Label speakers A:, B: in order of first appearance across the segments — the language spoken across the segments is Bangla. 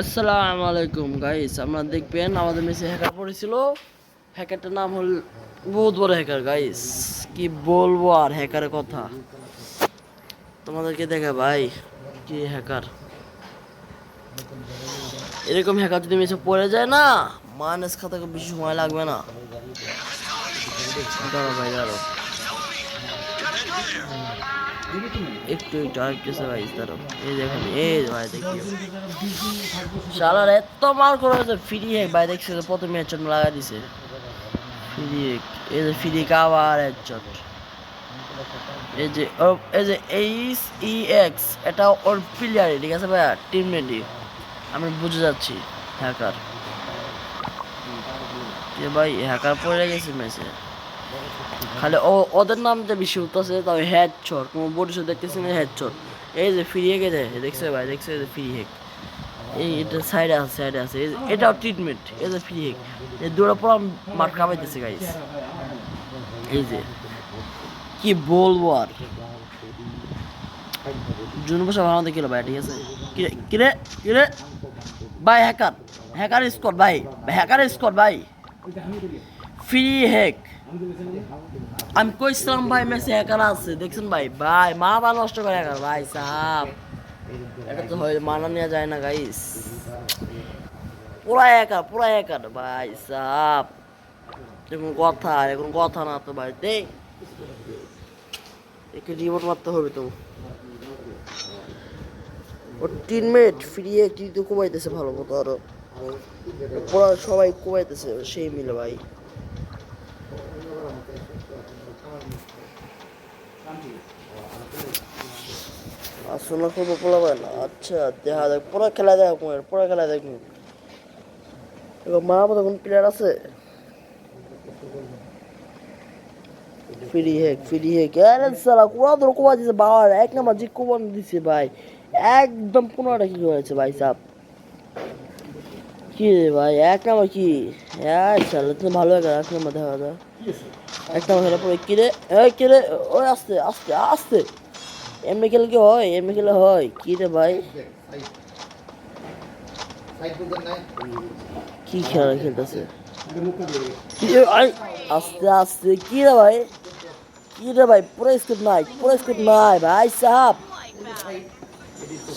A: আসসালামু আলাইকুম গাইস আপনারা দেখবেন আমাদের মেসে হ্যাকার পড়েছিল। হ্যাকারটার নাম হল বহুত বড় হ্যাকার গাইস কি বলব আর হ্যাকারের কথা? তোমাদেরকে দেখা ভাই, কি হ্যাকার এরকম হ্যাকার যদি মেসে পড়ে যায় না মাইনাস খাতাকে বেশি সময় লাগবে না। ভাই একটু একটু ভাই এই দেখেন এই ভাই দেখি। শালার এত মার করে হয়েছে ফ্রি হ্যাক ভাই দেখছে তো প্রথমে হেডশট লাগা দিছে। ফ্রি হ্যাক এই যে ফ্রি আবার হেডশট এই যে এই যে এইচ ই এক্স এটা ওর ঠিক আছে ভাইয়া? টিম রেডি আমি বুঝে যাচ্ছি হ্যাকার কে ভাই হ্যাকার পড়ে গেছে মেসে? খালি ও, ওদের নামটা বেশি উঠতেছে তবে হেড চট কোনো বোর্ড দেখতেছি হেড চট এই যে ফ্রি হেকে দেয় দেখছে ভাই, দেখছে এই যে ফ্রি হেক এই এটা সাইডে আছে সাইডে আছে। এটাও ট্রিটমেন্ট এই যে ফ্রি হেক এই দুটো পুরো মাঠ কামাইতেছে গাইস এই যে, কি বলব আর? জুন বসে ভালো দেখিল ভাই, ঠিক আছে? কিরে কিরে ভাই হ্যাকার হ্যাকার স্কট ভাই হ্যাকার স্কট ভাই। ফ্রি হেক আমি কইছিলাম ভাই মেসে হ্যাকার আছে, দেখছেন ভাই? ভাই, মা বা নষ্ট করে হ্যাকার ভাই সাপ এটা তো হয়, মানা নেওয়া যায় না গাইস পুরা একা, পুরা একার ভাই সাপ এখন কথা এখন কথা না তো ভাই দে একে রিমোট মারতে হবে তো। ওর টিমমেট ফিরিয়ে কিন্তু কুমাইতেছে ভালো মতো আরও। সবাই কুমাইতেছে, সেই মিলে ভাই। আসলে পোলাবেন আচ্ছা দেখা পুরো খেলা পুরো খেলা মা কোন প্লেয়ার আছে? ফ্রি হেক ফ্রি হেক আরে সালা কোয়া ধর দিছে বাবার। এক নাম্বার জি কোবন দিছে ভাই। একদম পনেরোটা কি হয়েছে ভাই সাপ কি রে ভাই? এক নাম্বার কি? হ্যাঁ চাল তো ভালো এক নাম্বার দেখা যায় এক নাম্বার খেলা পরে কি রে এই কি রে ওই আস্তে আস্তে আস্তে এমনি খেলে কি হয় এমনি খেলে হয় কি রে ভাই কি খেলা খেলতেছে আস্তে আস্তে কি রে ভাই কি রে ভাই পুরো স্কুট নাই পুরো স্কুট নাই ভাই সাহাব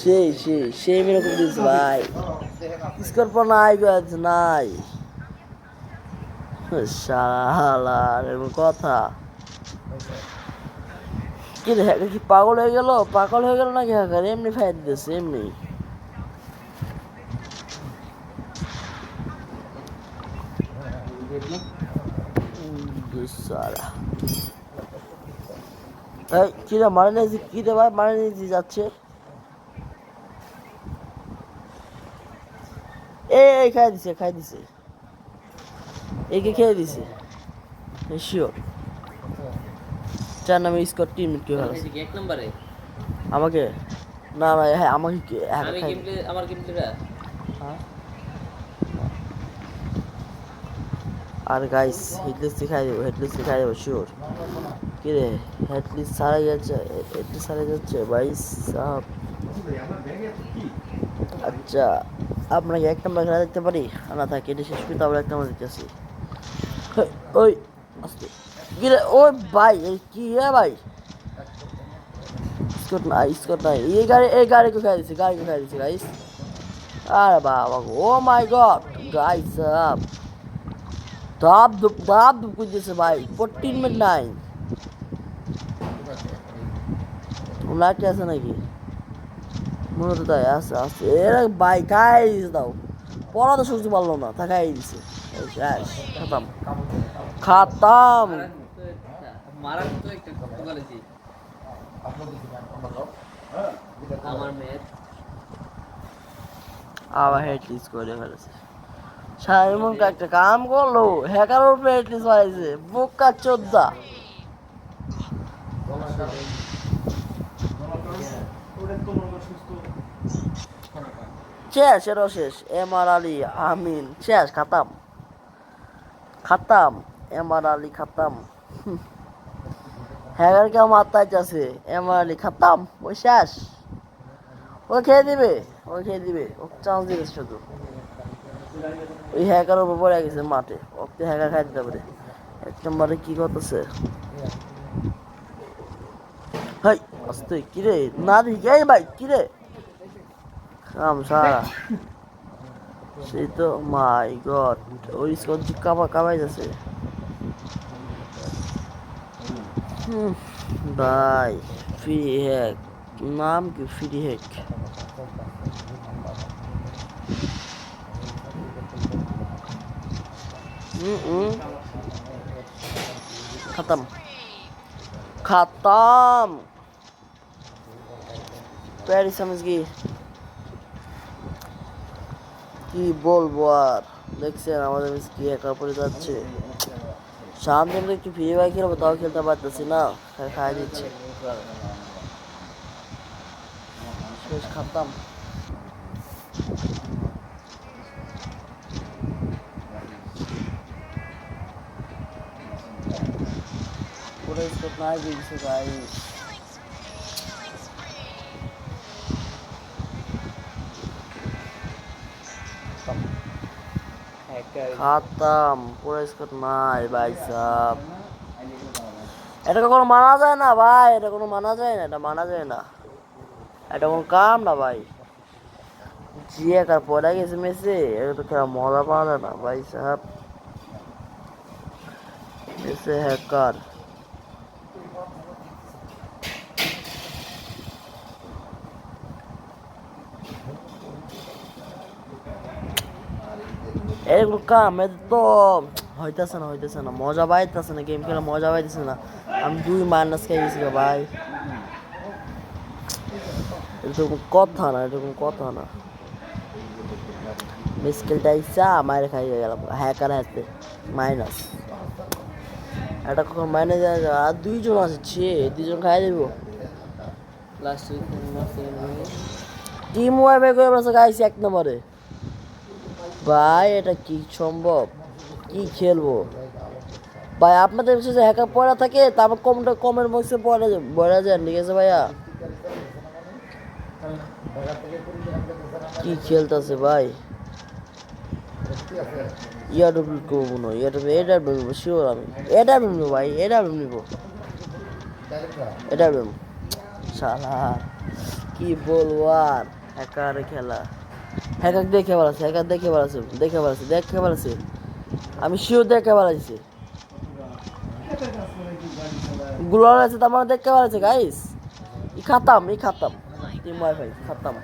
A: সেই সেই সেই মেরে করে দিয়েছে ভাই স্কোর পর নাই গেছে নাই শালার কথা। কি রে কি পাগল হয়ে গেল? পাগল হয়ে গেল নাকি হ্যাকার এমনি ফাইট দিতেছে, এমনি। এই, কি রে, মারে নিয়েছি? কি রে ভাই, মারে নিয়েছি, যাচ্ছে? এই, খাই দিছে খাই দিছে। একে খেয়ে দিছে। শিওর চার নামে স্কট টিম কেউ
B: আমি এক নম্বরে?
A: আমাকে? না না হ্যাঁ আমাকে কি- হ্যাঁ,
B: আমি
A: খাই-
B: আমার গেম
A: হ্যাঁ। আর গাইস হেডলেস দেখাই দেবো হেডলেস দেখাই দেবো শিওর কি রে হেডলেস সারা যাচ্ছে হেডলেস সারা যাচ্ছে বাইশ সাপ। আচ্ছা আপনাকে এক নম্বর খেলা দেখতে পারি? না থাকে এটা শেষ করতে আমরা এক নম্বর দেখতেছি হেই, ওই, আস্তে। কি রে ওই ভাই কি রে ভাই? স্কট নাই স্কট নাই। এই গাড়ি এই গাড়ি কোথায় দিছে, গাড়ি কোথায় দিছে গাইস আরে বাবা ও মাই গড গাইস আপ দাব দুপ দাব দুপ করতেছে ভাই ফোরটিন মিনিট নাই। লাইট আছে নাকি? হতো তাই খাই দিছে দাও। পড়া তো সহ্য পারল না খাই দিছে।
B: একটা
A: কাম করল উপরে হেডলিস মারাইছে চোদ্দা। শেষ শেষ। এম আর আলী, আমিন, শেষ, খাতাম। খাতাম, এম আর আলী খাতাম। হ্যাকার কেউ মাথায় আছে, এম আর আলী খাতাম ওই শেষ। ও খেয়ে দিবে, ও খেয়ে দিবে, ও চান্স দিবে শুধু। ওই হ্যাকার উপর পড়ে গেছে মাঠে, ওকে হ্যাকার খাই দিতে পারে এক নম্বরে কি করতেছে? হাই, আস্তে, কিরে না এই ভাই, কিরে? কাম সারা। সেই তো মাই গড ওই স্কোর কাবা কাবাই যাচ্ছে হুম, ভাই ফ্রি হ্যাক নাম কি ফ্রি হ্যাক हम्म खत्म खत्म প্যারি समझ গই কি বলব আর? দেখছেন, আমাদের কি একা পড়ে যাচ্ছে। সামনে তো একটু ফ্রি ফায়ার খেলব, তাও খেলতে পারতেছি না। খাই- দিচ্ছে। শেষ খাতাম। পুরো স্কোর নাই দিয়েছে গাইস খাতাম। পুরো স্কোর নাই ভাই সাহ এটা কখনো মানা যায় না ভাই, এটা কোনো মানা যায় না, এটা মানা যায় না। এটা কোনো কাম না ভাই। জি একার পড়ে গেছে মেসে এটা তো খেলা মজা পাওয়া যায় না ভাই সাহেব মেসে হ্যাকার এরকম কাম এর তো হইতেছে না হইতেছে না। মজা পাইতেছে না গেম খেলা মজা পাইতেছে না। আমি দুই মাইনাস খেয়ে গেছি ভাই। এটা কোনো কথা না এটা কোনো কথা না। মিসকেলটা ইচ্ছা মায়ের খাই গেলাম। হ্যাকার হাতে মাইনাস এটা কখন মাইনাস আর দুইজন আছে ছে দুইজন খাই দেবো।
B: লাস্ট উইক
A: টিম ওয়াইফে করে বসে গাইছি এক নম্বরে। ভাই, এটা কি সম্ভব? কি খেলব? ভাই, আপনাদের বিশেষ হ্যাকার পড়া থাকে, তারপর কমটা কমের বক্সে পড়া পড়া যায়, ঠিক আছে ভাইয়া? কি খেলতেছে ভাই? ইয়াডব্লিউ করব না ইয়াডব্লিউ এডাব্লিউ নিবো শিওর আমি। এডাব্লিউ নিবো ভাই, এডাব্লিউ নিবো। এডাব্লিউ। শালা, কি বলব আর? হ্যাকার খেলা। হ্যাকার দেখে বেড়াচ্ছে হ্যাকার দেখে বেড়াচ্ছে দেখে বেড়াচ্ছে দেখে বেড়াচ্ছে আমি শিওর দেখে বেড়াইছি গুলার আছে, তার মানে দেখে বেড়াচ্ছে গাইস ই খাতাম ই খাতাম। Team WiFi খাতাম।